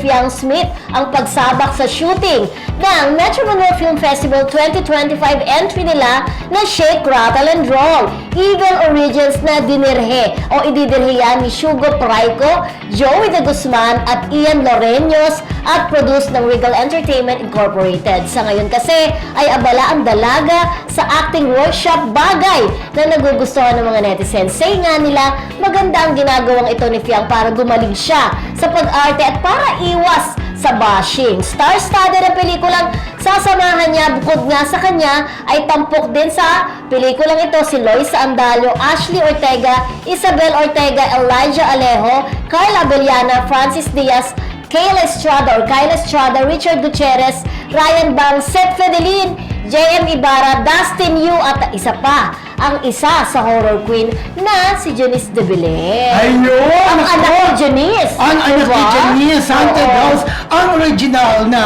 Fiang Smith ang pagsabak sa shooting ng Metro Manila Film Festival 2025 entry nila na Shake, Rattle and Roll. Eagle Origins na dinirhe o ididirhiyan ni Shugo Praico, Joey De Guzman at Ian Loreños at produce ng Regal Entertainment Incorporated. Sa ngayon kasi ay abala ang dalaga sa acting workshop bagay na nagugustuhan ng mga netizens. Say nga nila, maganda ang ginagawang ito ni Fiang para gumaling siya sa pag-arte at para iwas sa bashing. Star-studded ang pelikulang sasamahan niya bukod nga sa kanya ay tampok din sa pelikulang ito si Lois Andalio, Ashley Ortega, Isabel Ortega, Elijah Alejo, Carla Abellana, Francis Diaz, Kayla Estrada or Kayla Estrada, Richard Gutierrez, Ryan Bang, Seth Fedelin, JM Ibarra, Dustin Yu at isa pa, ang isa sa horror queen na si Janice de Belen. Ayun! Ang Ako! anak ni Janice. Ang anak ni? Janice, Oo. House, ang original na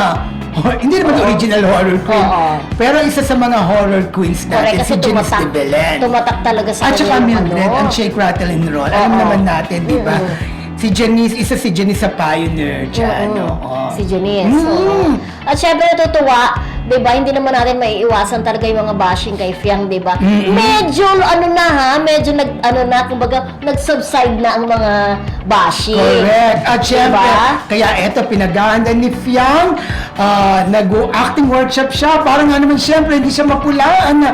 hor- hindi naman original horror queen. Oo. Pero isa sa mga horror queens natin, si Janice tumatak, de Belen. tumatak talaga sa At saka Mildred, ano. ang Shake, Rattle, and Roll. Alam Oo. naman natin, di ba? Mm. Si Janice, isa si Janice sa pioneer dyan. Mm-mm. oo. Si Janice. Mm. oo. At syempre natutuwa, 'di ba? Hindi naman natin maiiwasan talaga yung mga bashing kay Fiang, 'di ba? Mm-mm. Medyo ano na ha, medyo nag ano na kumbaga nag-subside na ang mga bashing. Correct. At syempre, Diba? kaya eto, pinaganda ni Fiang, ah, nag-acting workshop siya. Parang nga naman syempre, hindi siya mapulaan.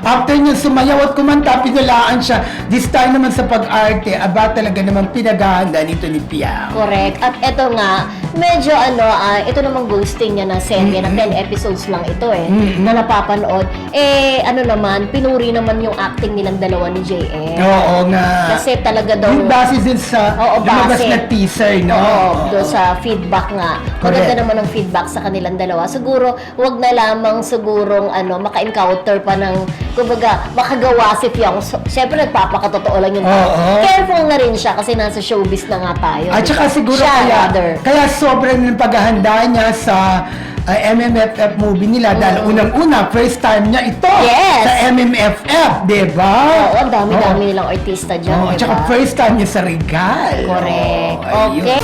After niya sumayaw at kumanta, pinalaan siya. This time naman sa pag-arte, aba talaga naman pinaganda nito ni Fiang. Correct. At eto nga, medyo ano, ah, ito namang ghosting niya na serye na 10 episodes lang ito eh, Mm-mm. na napapanood. Eh, ano naman, pinuri naman yung acting nilang dalawa ni JM. Oo nga. Kasi talaga daw... Yung base din sa Oo, lumabas na teaser, no? Oo, doon sa feedback nga. Maganda naman ang feedback sa kanilang dalawa. Siguro, wag na lamang sigurong ano, maka-encounter pa ng, kumbaga, makagawa si Fiong. So, Siyempre, nagpapakatotoo lang yung tao. Oo. Careful na rin siya kasi nasa showbiz na nga tayo. At saka siguro siya, kaya, rather. kaya sobrang yung paghahanda niya sa uh, MMFF movie nila dahil unang-una, first time niya ito Yes. sa MMFF, di ba? Oo, ang dami-dami nilang artista dyan, Oo, di tsaka ba? first time niya sa Regal. Correct. Ayun. Okay.